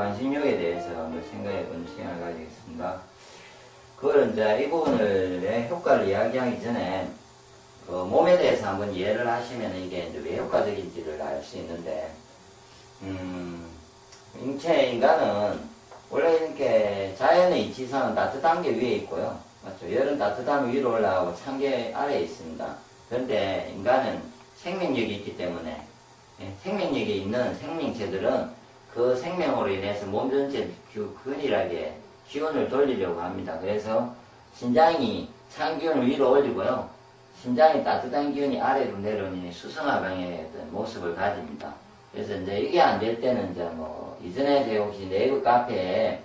반신욕에 대해서 한번 생각해 보는 시간을 가지겠습니다. 그걸 이제 이 부분을 효과를 이야기하기 전에 그 몸에 대해서 한번 이해를 하시면 이게 이제 왜 효과적인지를 알 수 있는데, 음, 인체 인간은 원래 이렇게 자연의 이치상은 따뜻한 게 위에 있고요. 맞죠? 열은 따뜻하면 위로 올라가고 찬 게 아래에 있습니다. 그런데 인간은 생명력이 있기 때문에 예, 생명력이 있는 생명체들은 그 생명으로 인해서 몸 전체 균일하게 기운을 돌리려고 합니다. 그래서 신장이 찬 기운을 위로 올리고요. 심장이 따뜻한 기운이 아래로 내려오니 수성화병의 어떤 모습을 가집니다. 그래서 이제 이게 안 될 때는 이제 뭐 이전에 제가 혹시 네이버 카페에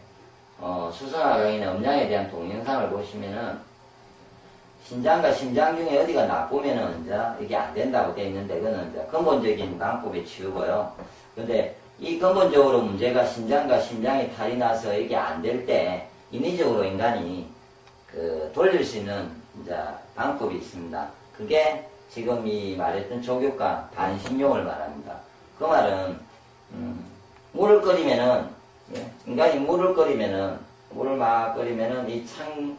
어, 수성화병이나 음량에 대한 동영상을 보시면은 신장과 심장 중에 어디가 나쁘면은 이제 이게 안 된다고 되어 있는데 그거는 이제 근본적인 방법에 치우고요. 근데 이 근본적으로 문제가 신장과 심장이 탈이 나서 이게 안 될 때 인위적으로 인간이 그 돌릴 수 있는 이제 방법이 있습니다. 그게 지금 이 말했던 조교과 반신욕을 말합니다. 그 말은 음, 물을 끓이면은 예, 인간이 물을 끓이면은 물을 막 끓이면은 이창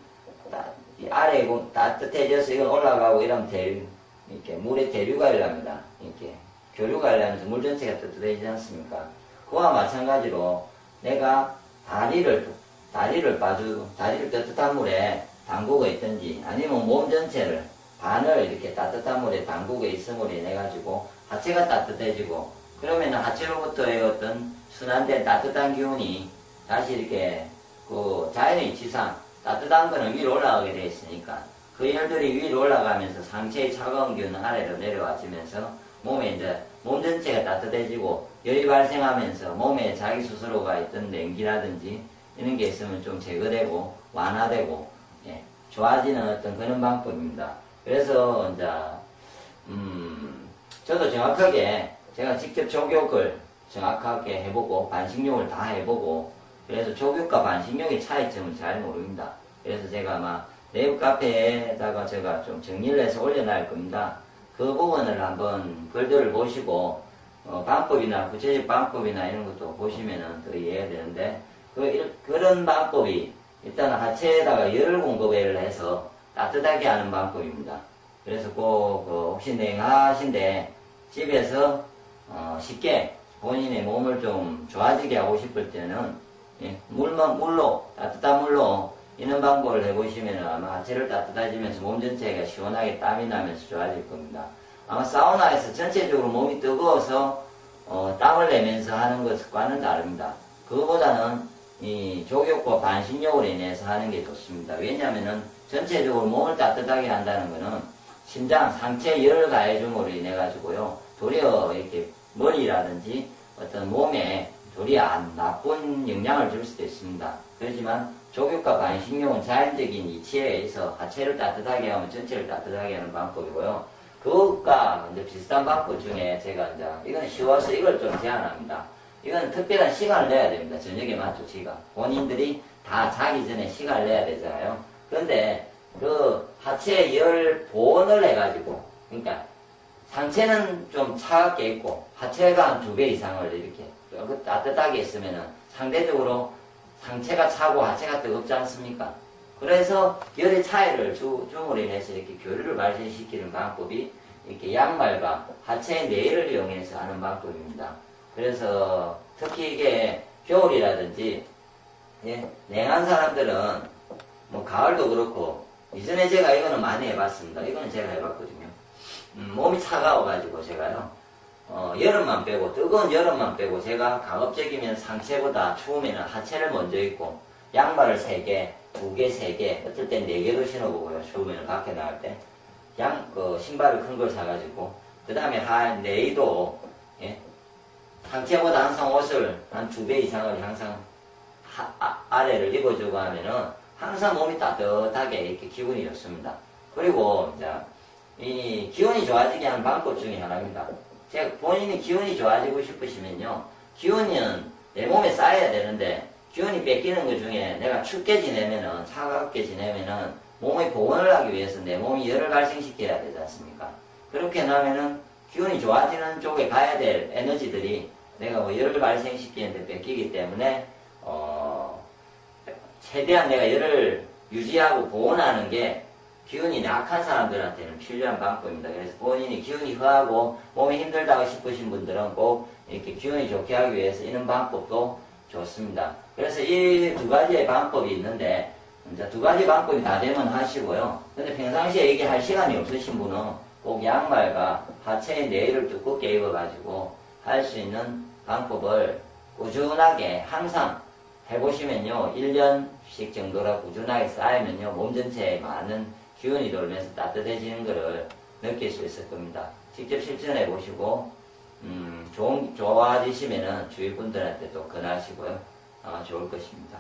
아래 따뜻해져서 이건 올라가고 이러면 대류 이렇게 물에 대류가 일납니다. 이렇게 교류가 일하면서 물 전체가 뜨뜻해지지 않습니까? 그와 마찬가지로 내가 다리를 다리를 빠주 다리를 따뜻한 물에 담그고 있든지 아니면 몸 전체를 반을 이렇게 따뜻한 물에 담그고 있음으로 인해 가지고 하체가 따뜻해지고 그러면 하체로부터의 어떤 순환된 따뜻한 기운이 다시 이렇게 그 자연의 이치상 따뜻한 거는 위로 올라가게 되어 있으니까 그 열들이 위로 올라가면서 상체의 차가운 기운은 아래로 내려와지면서 몸에 이제 몸 전체가 따뜻해지고 열이 발생하면서 몸에 자기 스스로가 있던 냉기라든지 이런 게 있으면 좀 제거되고 완화되고 예, 좋아지는 어떤 그런 방법입니다. 그래서 이제 음 저도 정확하게 제가 직접 조교을 정확하게 해보고 반식용을 다 해보고 그래서 조교과 반식용의 차이점을 잘 모릅니다. 그래서 제가 아마 네이버 카페에다가 제가 좀 정리를 해서 올려놓을 겁니다. 그 부분을 한번 글들을 보시고 어, 방법이나 구체적 방법이나 이런 것도 보시면은 더 이해가 되는데 그, 그런 방법이 일단 하체에다가 열을 공급을 해서 따뜻하게 하는 방법입니다. 그래서 꼭 그 혹시 냉하신데 집에서 어, 쉽게 본인의 몸을 좀 좋아지게 하고 싶을 때는 예, 물만 물로 따뜻한 물로 이런 방법을 해보시면 아마 하체를 따뜻해지면서 몸 전체가 시원하게 땀이 나면서 좋아질 겁니다. 아마 사우나에서 전체적으로 몸이 뜨거워서 어, 땀을 내면서 하는 것과는 다릅니다. 그거보다는 이 족욕과 반신욕으로 인해서 하는 게 좋습니다. 왜냐하면 전체적으로 몸을 따뜻하게 한다는 것은 심장, 상체 열을 가해줌으로 인해 가지고요. 도리어 이렇게 머리라든지 어떤 몸에 도리어 안 나쁜 영향을 줄 수도 있습니다. 그렇지만 족욕과 반신욕은 자연적인 이치에 의해서 하체를 따뜻하게 하면 전체를 따뜻하게 하는 방법이고요. 그것과 이제 비슷한 방법 중에 제가 이제 이건 쉬워서 이걸 좀 제안합니다. 이건 특별한 시간을 내야 됩니다. 저녁에 맞죠, 지가. 본인들이 다 자기 전에 시간을 내야 되잖아요. 그런데 그 하체 열 보온을 해가지고, 그러니까 상체는 좀 차갑게 있고 하체가 한 두 배 이상을 이렇게 따뜻하게 있으면은 상대적으로 상체가 차고 하체가 뜨겁지 않습니까? 그래서 열의 차이를 주, 중으로 인해서 이렇게 교류를 발생시키는 방법이 이렇게 양말과 하체의 내를 이용해서 하는 방법입니다. 그래서 특히 이게 겨울이라든지 예, 냉한 사람들은 뭐 가을도 그렇고 이전에 제가 이거는 많이 해봤습니다. 이거는 제가 해봤거든요. 음, 몸이 차가워가지고 제가요. 어, 여름만 빼고 뜨거운 여름만 빼고 제가 가급적이면 상체보다 추우면 하체를 먼저 입고 양말을 3개, 2개, 3개, 어떨 땐 4개도 신어보고요. 추우면 밖에 나갈 때. 양, 그, 신발을 큰 걸 사가지고. 그 다음에 한, 네이도, 예? 상체보다 항상 옷을 한 두 배 이상을 항상 하, 아, 래를 입어주고 하면은 항상 몸이 따뜻하게 이렇게 기분이 좋습니다. 그리고 이제 이 기운이 좋아지게 하는 방법 중에 하나입니다. 제가 본인이 기운이 좋아지고 싶으시면요. 기운은 내 몸에 쌓여야 되는데 기운이 뺏기는 것 중에 내가 춥게 지내면은 차갑게 지내면은 몸의 보온을 하기 위해서 내 몸이 열을 발생시켜야 되지 않습니까? 그렇게 나면은 기운이 좋아지는 쪽에 가야 될 에너지들이 내가 뭐 열을 발생시키는데 뺏기기 때문에 어, 최대한 내가 열을 유지하고 보온하는 게 기운이 약한 사람들한테는 필요한 방법입니다. 그래서 본인이 기운이 허하고 몸이 힘들다고 싶으신 분들은 꼭 이렇게 기운이 좋게 하기 위해서 이런 방법도 좋습니다. 그래서 이 두 가지의 방법이 있는데 이제 두 가지 방법이 다 되면 하시고요. 근데 평상시에 이게 할 시간이 없으신 분은 꼭 양말과 하체의 내일을 두껍게 입어가지고 할 수 있는 방법을 꾸준하게 항상 해보시면요. 1년씩 정도라 꾸준하게 쌓이면요. 몸 전체에 많은 기운이 돌면서 따뜻해지는 것을 느낄 수 있을 겁니다. 직접 실천해 보시고, 음, 좋은, 좋아지시면은 주위 분들한테 또 권하시고요. 아, 좋을 것입니다.